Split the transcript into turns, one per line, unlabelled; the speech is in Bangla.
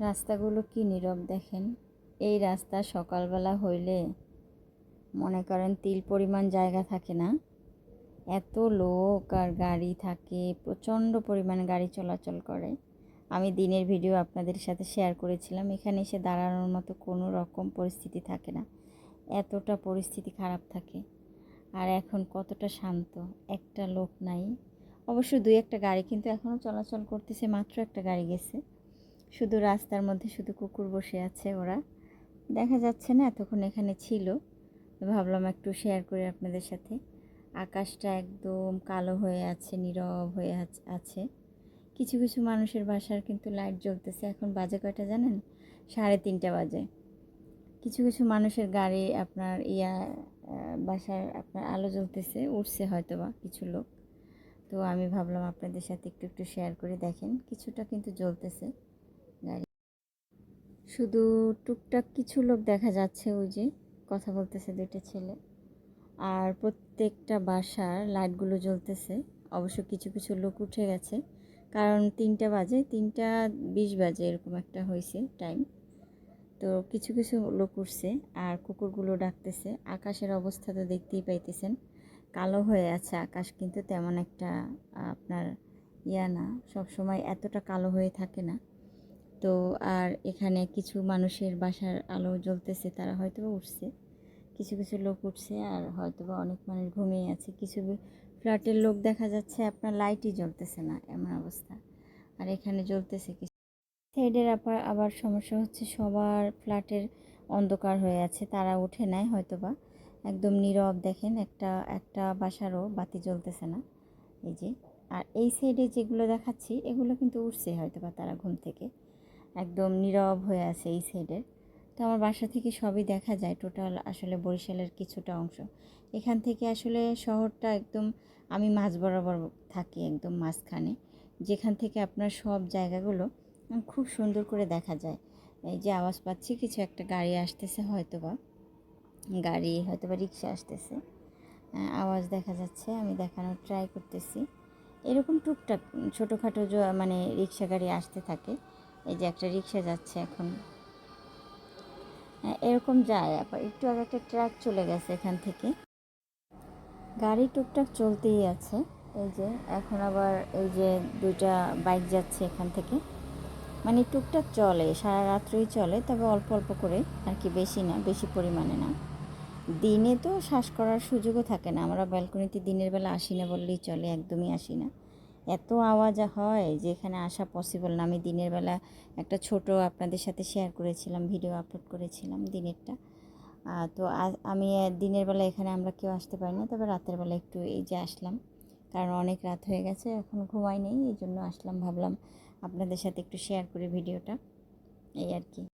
রাস্তাগুলো কি নীরব দেখেন? এই রাস্তা সকালবেলা হইলে মনে করেন তিল পরিমাণ জায়গা থাকে না। এত লোক আর গাড়ি থাকে, প্রচণ্ড পরিমাণে গাড়ি চলাচল করে। আমি দিনের ভিডিও আপনাদের সাথে শেয়ার করেছিলাম, এখানে এসে দাঁড়ানোর মতো কোনো রকম পরিস্থিতি থাকে না। এতটা পরিস্থিতি খারাপ থাকে। আর এখন কতটা শান্ত, একটা লোক নাই। অবশ্য দুই একটা গাড়ি কিন্তু এখনও চলাচল করতেছে, মাত্র একটা গাড়ি গেছে। শুধু রাস্তার মধ্যে শুধু কুকুর বসে আছে ওরা। দেখা যাচ্ছে না এতক্ষণ এখানে ছিল। ভাবলাম একটু শেয়ার করি আপনাদের সাথে। আকাশটা একদম কালো হয়ে আছে, নীরব হয়ে আছ- কিছু কিছু মানুষের বাসার কিন্তু লাইট জ্বলতেছে। এখন বাজে কয়টা জানেন? সাড়ে তিনটা বাজে। কিছু কিছু মানুষের গাড়ি আপনার ইয়া বাসার আপনার আলো জ্বলতেছে উঠছে হয়তো বা কিছু লোক। তো আমি ভাবলাম আপনাদের সাথে একটু একটু শেয়ার করে, দেখেন। কিছুটা কিন্তু জ্বলতেছে। শুধু টুকটাক কিছু লোক দেখা যাচ্ছে ওই যে, কথা বলতেছে দুইটা ছেলে। আর প্রত্যেকটা বাসার লাইটগুলো জ্বলতেছে। অবশ্য কিছু কিছু লোক উঠে গেছে। কারণ তিনটা বাজে, তিনটা বিশ বাজে এরকম একটা হয়েছে টাইম তো কিছু কিছু লোক উঠছে আর কুকুরগুলো ডাকতেছে। আকাশের অবস্থা তো দেখতেই পাইতেছেন। কালো হয়ে আছে আকাশ, কিন্তু তেমন একটা আপনার ইয়া না। সবসময় এতটা কালো হয়ে থাকে না। তো আর এখানে কিছু মানুষের বাসার আলো জ্বলতেছে, তারা হয়তো উঠছে। কিছু কিছু লোক উঠছে আর হয়তো বা অনেক মানুষ ঘুমিয়ে আছে। কিছু ফ্ল্যাটের লোক দেখা যাচ্ছে, আপনার লাইটই জ্বলতেছে না, এমন অবস্থা। আর এখানে জ্বলতেছে কিছু। সাইডের আবার আবার সমস্যা হচ্ছে, সবার ফ্ল্যাটের অন্ধকার হয়ে আছে, তারা উঠে নেয় হয়তো বা একদম নীরব দেখেন, একটা একটা বাসারও বাতি জ্বলতেছে না, এই যে। আর এই সাইডে যেগুলো দেখাচ্ছি, এগুলো কিন্তু উঠছে হয়তো বা তারা ঘুম থেকে। একদম নীরব হয়ে আছে এই সাইডের তো আমার বাসা থেকে সবই দেখা যায় টোটাল আসলে বরিশালের কিছুটা অংশ। এখান থেকে আসলে শহরটা একদম আমি মাঝ বরাবর থাকি, একদম মাঝখানে। যেখান থেকে আপনার সব জায়গাগুলো খুব সুন্দর করে দেখা যায়। এই যে আওয়াজ পাচ্ছি, কিছু একটা গাড়ি আসতেছে হয়তো বা গাড়ি হয়তো বা রিক্সা আসতেছে। আওয়াজ দেখা যাচ্ছে, আমি দেখানোর ট্রাই করতেছি। এরকম টুকটাক ছোটোখাটো মানে রিক্সা গাড়ি আসতে থাকে। এই যে একটা রিক্সা যাচ্ছে এখন। হ্যাঁ, এরকম যায় আবার। একটু আগে একটা ট্রাক চলে গেছে এখান থেকে। গাড়ি টুকটাক চলতেই আছে। এই যে এখন আবার এই যে দুইটা বাইক যাচ্ছে এখান থেকে। মানে টুকটাক চলে সারা রাত্রই চলে তবে অল্প অল্প করে আর কি বেশি না বেশি পরিমাণে না। দিনে তো শ্বাস করার সুযোগও থাকে না। আমরা ব্যালকনিতে দিনের বেলা আসি না বললেই চলে একদমই আসি না। এত আওয়াজ হয় যে এখানে আসা পসিবল না। আমি দিনের বেলা একটা ছোট আপনাদের সাথে শেয়ার করেছিলাম ভিডিও আপলোড করেছিলাম দিনেরটা। তো আমি দিনের বেলা এখানে আমরা কেউ আসতে পারি না, তবে রাতের বেলা একটু এই যে আসলাম। কারণ অনেক রাত হয়ে গেছে, এখন ঘুমাই নেই, এই জন্য আসলাম, ভাবলাম আপনাদের সাথে একটু শেয়ার করি ভিডিওটা এই আর কি।